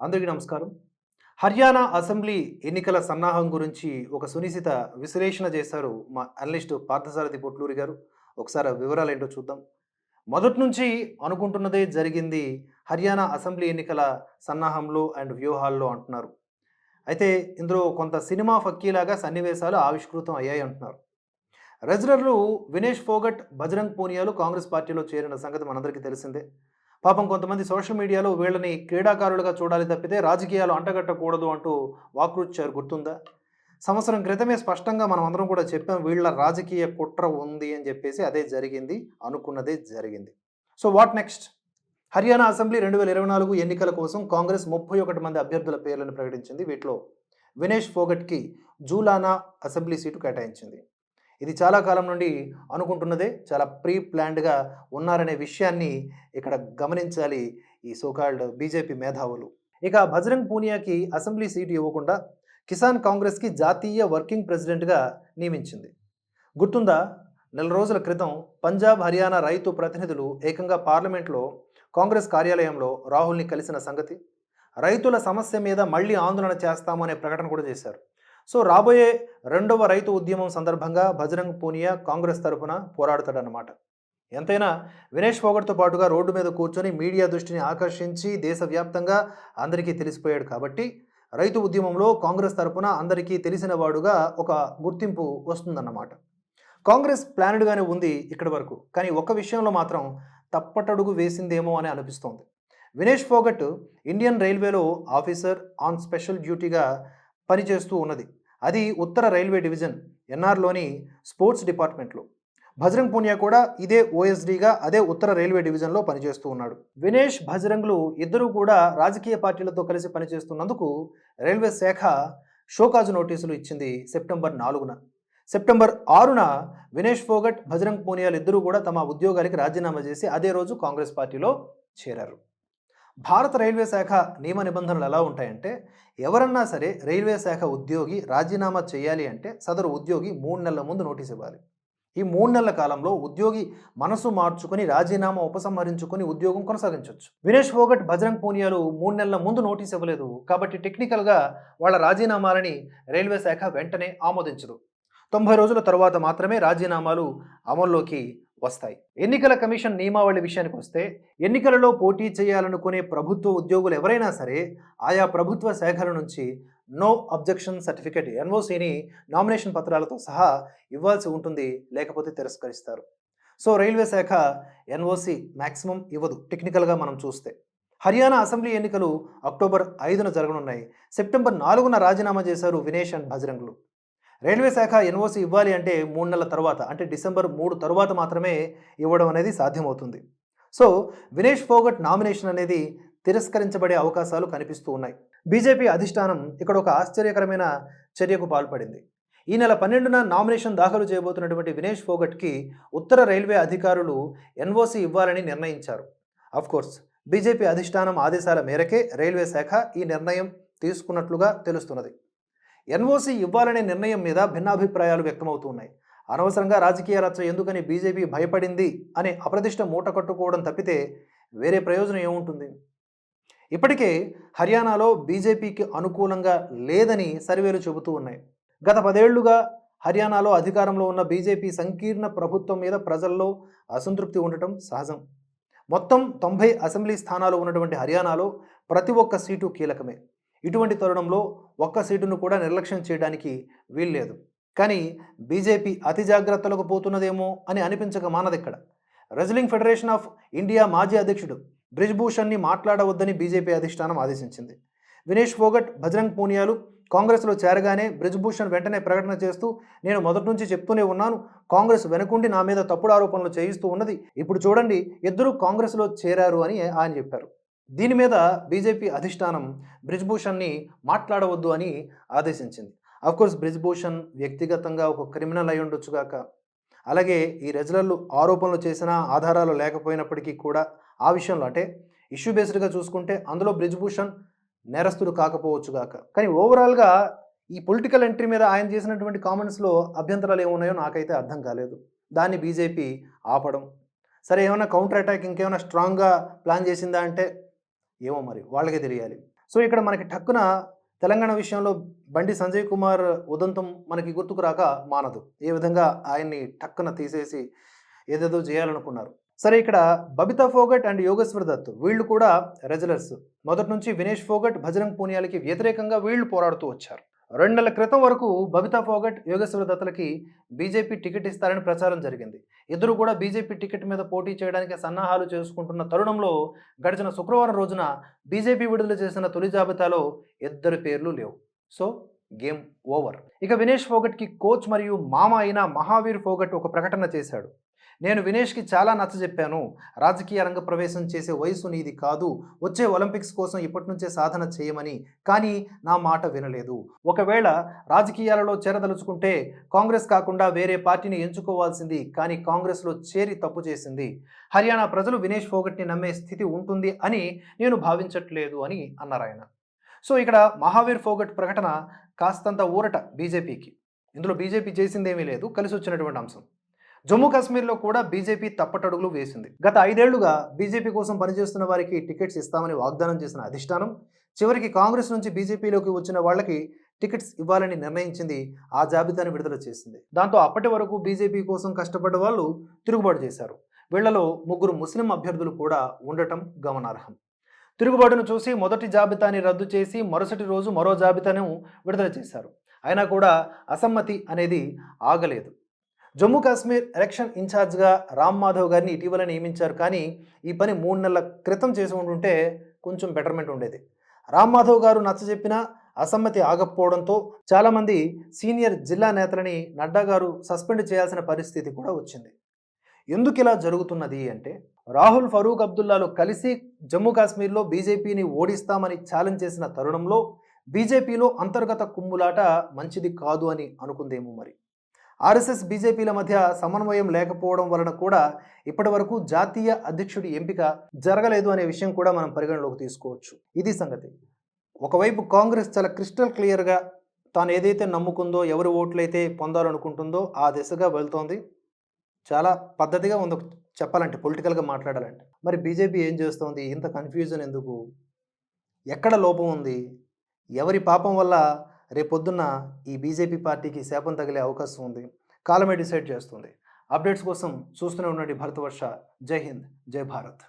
అందరికీ నమస్కారం. హర్యానా అసెంబ్లీ ఎన్నికల సన్నాహం గురించి ఒక సునిశిత విశ్లేషణ చేశారు మా అనలిస్ట్ పార్థసారథి పొట్లూరి గారు. ఒకసారి వివరాలు ఏంటో చూద్దాం. మొదటి నుంచి అనుకుంటున్నదే జరిగింది హర్యానా అసెంబ్లీ ఎన్నికల సన్నాహంలో అండ్ వ్యూహాల్లో అంటున్నారు. అయితే ఇందులో కొంత సినిమా ఫక్కీలాగా సన్నివేశాలు ఆవిష్కృతం అయ్యాయి అంటున్నారు. రెజ్లర్లు వినేష్ ఫోగట్ బజరంగ్ పూనియాలు కాంగ్రెస్ పార్టీలో చేరిన సంగతి మనందరికీ తెలిసిందే. పాపం కొంతమంది సోషల్ మీడియాలో వీళ్ళని క్రీడాకారులుగా చూడాలి తప్పితే రాజకీయాలు అంటగట్టకూడదు అంటూ వాక్రుచ్చారు గుర్తుందా? సంవత్సరం క్రితమే స్పష్టంగా మనం అందరం కూడా చెప్పాం వీళ్ళ రాజకీయ కుట్ర ఉంది అని చెప్పేసి అదే జరిగింది అనుకున్నదే జరిగింది. So what next? Haryana assembly రెండు వేల ఇరవై నాలుగు ఎన్నికల కోసం కాంగ్రెస్ ముప్పై ఒకటి మంది అభ్యర్థుల పేర్లను ప్రకటించింది. వీటిలో వినేష్ ఫోగట్కి జూలానా అసెంబ్లీ సీటు కేటాయించింది. ఇది చాలా కాలం నుండి అనుకుంటున్నదే చాలా ప్రీ ప్లాన్డ్గా ఉన్నారనే విషయాన్ని ఇక్కడ గమనించాలి ఈ సోకాల్డ్ బీజేపీ మేధావులు. ఇక బజరంగ్ పూనియాకి అసెంబ్లీ సీటు ఇవ్వకుండా కిసాన్ కాంగ్రెస్కి జాతీయ వర్కింగ్ ప్రెసిడెంట్గా నియమించింది. గుర్తుందా? నెల రోజుల క్రితం పంజాబ్ హర్యానా రైతు ప్రతినిధులు ఏకంగా పార్లమెంట్లో కాంగ్రెస్ కార్యాలయంలో రాహుల్ని కలిసిన సంగతి రైతుల సమస్య మీద మళ్ళీ ఆందోళన చేస్తాము అనే ప్రకటన కూడా చేశారు. సో రాబోయే రెండవ రైతు ఉద్యమం సందర్భంగా బజరంగ్ పూనియా కాంగ్రెస్ తరఫున పోరాడతాడన్నమాట. ఎంతైనా వినేష్ ఫోగట్తో పాటుగా రోడ్డు మీద కూర్చొని మీడియా దృష్టిని ఆకర్షించి దేశవ్యాప్తంగా అందరికీ తెలిసిపోయాడు కాబట్టి రైతు ఉద్యమంలో కాంగ్రెస్ తరఫున అందరికీ తెలిసిన వాడుగా ఒక గుర్తింపు వస్తుందన్నమాట. కాంగ్రెస్ ప్లానెడ్గానే ఉంది ఇక్కడి వరకు కానీ ఒక విషయంలో మాత్రం తప్పటడుగు వేసిందేమో అని అనిపిస్తోంది. వినేష్ ఫోగట్ ఇండియన్ రైల్వేలో ఆఫీసర్ ఆన్ స్పెషల్ డ్యూటీగా పనిచేస్తూ ఉన్నది. అది ఉత్తర రైల్వే డివిజన్ ఎన్ఆర్లోని స్పోర్ట్స్ డిపార్ట్మెంట్లో. భజరంగ్ పూనియా కూడా ఇదే ఓఎస్డీగా అదే ఉత్తర రైల్వే డివిజన్లో పనిచేస్తూ ఉన్నాడు. వినేష్ భజరంగ్లు ఇద్దరూ కూడా రాజకీయ పార్టీలతో కలిసి పనిచేస్తున్నందుకు రైల్వే శాఖ షోకాజు నోటీసులు ఇచ్చింది సెప్టెంబర్ నాలుగున. సెప్టెంబర్ ఆరున వినేష్ ఫోగట్ భజరంగ్ పూనియాలు ఇద్దరూ కూడా తమ ఉద్యోగానికి రాజీనామా చేసి అదే రోజు కాంగ్రెస్ పార్టీలో చేరారు. భారత రైల్వే శాఖ నియమ నిబంధనలు ఎలా ఉంటాయంటే ఎవరన్నా సరే రైల్వే శాఖ ఉద్యోగి రాజీనామా చేయాలి అంటే సదరు ఉద్యోగి మూడు నెలల ముందు నోటీస్ ఇవ్వాలి. ఈ మూడు నెలల కాలంలో ఉద్యోగి మనసు మార్చుకొని రాజీనామా ఉపసంహరించుకొని ఉద్యోగం కొనసాగించవచ్చు వినేష్ ఫోగట్ బజరంగ్ పూనియాలు మూడు నెలల ముందు నోటీస్ ఇవ్వలేదు. కాబట్టి టెక్నికల్గా వాళ్ళ రాజీనామాలని రైల్వే శాఖ వెంటనే ఆమోదించదు. తొంభై రోజుల తర్వాత మాత్రమే రాజీనామాలు అమల్లోకి వస్తాయి. ఎన్నికల కమిషన్ నియమావళి విషయానికి వస్తే ఎన్నికలలో పోటీ చేయాలనుకునే ప్రభుత్వ ఉద్యోగులు ఎవరైనా సరే ఆయా ప్రభుత్వ శాఖల నుంచి నో అబ్జెక్షన్ సర్టిఫికేట్ ఎన్ఓసిని నామినేషన్ పత్రాలతో సహా ఇవ్వాల్సి ఉంటుంది లేకపోతే తిరస్కరిస్తారు. సో రైల్వే శాఖ ఎన్ఓసి మ్యాక్సిమం ఇవ్వదు టెక్నికల్గా మనం చూస్తే. హర్యానా అసెంబ్లీ ఎన్నికలు అక్టోబర్ ఐదున జరగనున్నాయి. సెప్టెంబర్ నాలుగున రాజీనామా చేశారు వినేష్ అండ్ భజరంగ్లు రైల్వే శాఖ ఎన్ఓసి ఇవ్వాలి అంటే మూడు నెలల తర్వాత అంటే డిసెంబర్ మూడు తర్వాత మాత్రమే ఇవ్వడం అనేది సాధ్యమవుతుంది. సో వినేష్ ఫోగట్ నామినేషన్ అనేది తిరస్కరించబడే అవకాశాలు కనిపిస్తూ ఉన్నాయి. బీజేపీ అధిష్టానం ఇక్కడ ఒక ఆశ్చర్యకరమైన చర్యకు పాల్పడింది. ఈ నెల పన్నెండున నామినేషన్ దాఖలు చేయబోతున్నటువంటి వినేష్ ఫోగట్కి ఉత్తర రైల్వే అధికారులు ఎన్ఓసి ఇవ్వాలని నిర్ణయించారు. కోర్స్ బీజేపీ అధిష్టానం ఆదేశాల మేరకే రైల్వే శాఖ ఈ నిర్ణయం తీసుకున్నట్లుగా తెలుస్తున్నది. ఎన్ఓసి ఇవ్వాలనే నిర్ణయం మీద భిన్నాభిప్రాయాలు వ్యక్తమవుతున్నాయి. అనవసరంగా రాజకీయ రచ్చ ఎందుకని బీజేపీ భయపడింది అనే అప్రదిష్ట మూట కట్టుకోవడం తప్పితే వేరే ప్రయోజనం ఏముంటుంది? ఇప్పటికే హర్యానాలో బీజేపీకి అనుకూలంగా లేదని సర్వేలు చెబుతూ ఉన్నాయి. గత పదేళ్ళుగా హర్యానాలో అధికారంలో ఉన్న బీజేపీ సంకీర్ణ ప్రభుత్వం మీద ప్రజల్లో అసంతృప్తి ఉండటం సహజం. మొత్తం తొంభై అసెంబ్లీ స్థానాలు ఉన్నటువంటి హర్యానాలో ప్రతి ఒక్క సీటు కీలకమే. ఇటువంటి తరుణంలో ఒక్క సీటును కూడా నిర్లక్ష్యం చేయడానికి వీల్లేదు. కానీ బీజేపీ అతి జాగ్రత్తలకు పోతున్నదేమో అని అనిపించక మానదిక్కడ. రెజ్లింగ్ ఫెడరేషన్ ఆఫ్ ఇండియా మాజీ అధ్యక్షుడు బ్రిజ్భూషణ్ని మాట్లాడవద్దని బీజేపీ అధిష్టానం ఆదేశించింది. వినేష్ ఫోగట్ బజరంగ్ పూనియాలు కాంగ్రెస్లో చేరగానే బ్రిజ్భూషణ్ వెంటనే ప్రకటన చేస్తూ నేను మొదటి నుంచి చెప్తూనే ఉన్నాను. కాంగ్రెస్ వెనుకుండి నా మీద తప్పుడు ఆరోపణలు చేయిస్తూ ఉన్నది. ఇప్పుడు చూడండి ఇద్దరు కాంగ్రెస్లో చేరారు అని ఆయన చెప్పారు. దీని మీద బీజేపీ అధిష్టానం బ్రిజ్భూషణ్ని మాట్లాడవద్దు అని ఆదేశించింది. కోర్స్ బ్రిజ్భూషణ్ వ్యక్తిగతంగా ఒక క్రిమినల్ అయి ఉండొచ్చుగాక అలాగే ఈ రెజలర్లు ఆరోపణలు చేసిన ఆధారాలు లేకపోయినప్పటికీ కూడా ఆ విషయంలో అంటే ఇష్యూ బేస్డ్గా చూసుకుంటే అందులో బ్రిజ్భూషణ్ నేరస్తుడు కాకపోవచ్చుగాక కానీ ఓవరాల్గా ఈ పొలిటికల్ ఎంట్రీ మీద ఆయన చేసినటువంటి కామెంట్స్లో అభ్యంతరాలు ఏమున్నాయో నాకైతే అర్థం కాలేదు. దాన్ని బీజేపీ ఆపడం. సరే ఏమైనా కౌంటర్ అటాక్ ఇంకేమైనా స్ట్రాంగ్గా ప్లాన్ చేసిందా అంటే ఏమో మరి వాళ్ళకే తెలియాలి. సో ఇక్కడ మనకి టక్కున తెలంగాణ విషయంలో బండి సంజయ్ కుమార్ ఉదంతం మనకి గుర్తుకు రాక మానదు. ఏ విధంగా ఆయన్ని టక్కున తీసేసి ఏదేదో చేయాలనుకున్నారు. సరే ఇక్కడ బబితా ఫోగట్ అండ్ యోగేశ్వర్ దత్ వీళ్ళు కూడా రెజలర్స్. మొదటి నుంచి వినేష్ ఫోగట్ భజరంగ్ పూనియాలకి వ్యతిరేకంగా వీళ్ళు పోరాడుతూ వచ్చారు. రెండు నెలల క్రితం వరకు బబితా ఫోగట్ యోగేశ్వర దత్తలకి బీజేపీ టికెట్ ఇస్తారని ప్రచారం జరిగింది. ఇద్దరు కూడా బీజేపీ టికెట్ మీద పోటీ చేయడానికి సన్నాహాలు చేసుకుంటున్న తరుణంలో గడిచిన శుక్రవారం రోజున బీజేపీ విడుదల చేసిన తొలి జాబితాలో ఇద్దరి పేర్లు లేవు. So game over. ఇక వినేష్ ఫోగట్కి కోచ్ మరియు మామ అయిన మహావీర్ ఫోగట్ ఒక ప్రకటన చేశాడు. నేను వినేష్కి చాలా నచ్చజెప్పాను రాజకీయ రంగ ప్రవేశం చేసే వయసు నీది కాదు. వచ్చే ఒలింపిక్స్ కోసం ఇప్పటి నుంచే సాధన చేయమని. కానీ నా మాట వినలేదు. ఒకవేళ రాజకీయాలలో చేరదలుచుకుంటే కాంగ్రెస్ కాకుండా వేరే పార్టీని ఎంచుకోవాల్సింది. కానీ కాంగ్రెస్లో చేరి తప్పు చేసింది. హర్యానా ప్రజలు వినేష్ ఫోగట్ని నమ్మే స్థితి ఉంటుంది అని నేను భావించట్లేదు అని అన్నారు ఆయన. సో ఇక్కడ మహావీర్ ఫోగట్ ప్రకటన కాస్తంత ఊరట బీజేపీకి. ఇందులో బీజేపీ చేసిందేమీ లేదు కలిసి వచ్చినటువంటి అంశం. జమ్మూ కాశ్మీర్లో కూడా బీజేపీ తప్పటడుగులు వేసింది. గత ఐదేళ్ళుగా బీజేపీ కోసం పనిచేస్తున్న వారికి టికెట్స్ ఇస్తామని వాగ్దానం చేసిన అధిష్టానం చివరికి కాంగ్రెస్ నుంచి బీజేపీలోకి వచ్చిన వాళ్ళకి టికెట్స్ ఇవ్వాలని నిర్ణయించింది ఆ జాబితాను విడుదల చేసింది. దాంతో అప్పటి వరకు బీజేపీ కోసం కష్టపడ్డ వాళ్ళు తిరుగుబాటు చేశారు. వీళ్ళలో ముగ్గురు ముస్లిం అభ్యర్థులు కూడా ఉండటం గమనార్హం. తిరుగుబాటును చూసి మొదటి జాబితాని రద్దు చేసి మరుసటి రోజు మరో జాబితాను విడుదల చేశారు. అయినా కూడా అసమ్మతి అనేది ఆగలేదు. జమ్మూ కాశ్మీర్ ఎలక్షన్ ఇన్ఛార్జ్గా రామ్ మాధవ్ గారిని ఇటీవల నియమించారు. కానీ ఈ పని మూడు నెలల క్రితం చేసి ఉంటుంటే కొంచెం బెటర్మెంట్ ఉండేది. రామ్ మాధవ్ గారు నచ్చజెప్పినా అసమ్మతి ఆగకపోవడంతో చాలామంది సీనియర్ జిల్లా నేతలని నడ్డా గారు సస్పెండ్ చేయాల్సిన పరిస్థితి కూడా వచ్చింది. ఎందుకు ఇలా జరుగుతున్నది అంటే రాహుల్ ఫరూక్ అబ్దుల్లాలు కలిసి జమ్మూ కాశ్మీర్లో బీజేపీని ఓడిస్తామని ఛాలెంజ్ చేసిన తరుణంలో బీజేపీలో అంతర్గత కుమ్ములాట మంచిది కాదు అని అనుకుందేమో మరి. ఆర్ఎస్ఎస్ బీజేపీల మధ్య సమన్వయం లేకపోవడం వలన కూడా ఇప్పటి వరకు జాతీయ అధ్యక్షుడి ఎంపిక జరగలేదు అనే విషయం కూడా మనం పరిగణలోకి తీసుకోవచ్చు. ఇది సంగతి. ఒకవైపు కాంగ్రెస్ చాలా క్రిస్టల్ క్లియర్గా తాను ఏదైతే నమ్ముకుందో ఎవరి ఓట్లయితే పొందాలనుకుంటుందో ఆ దిశగా వెళ్తోంది. చాలా పద్ధతిగా ఉంది చెప్పాలంటే పొలిటికల్గా మాట్లాడాలంటే. మరి బీజేపీ ఏం చేస్తోంది? ఇంత కన్ఫ్యూజన్ ఎందుకు? ఎక్కడ లోపం ఉంది? ఎవరి పాపం వల్ల రేపొద్దున్న ఈ బీజేపీ పార్టీకి శాపం తగిలే అవకాశం ఉంది? కాలమే డిసైడ్ చేస్తుంది. అప్డేట్స్ కోసం చూస్తూనే ఉండండి భరతవర్ష జై హింద్. జై భారత్.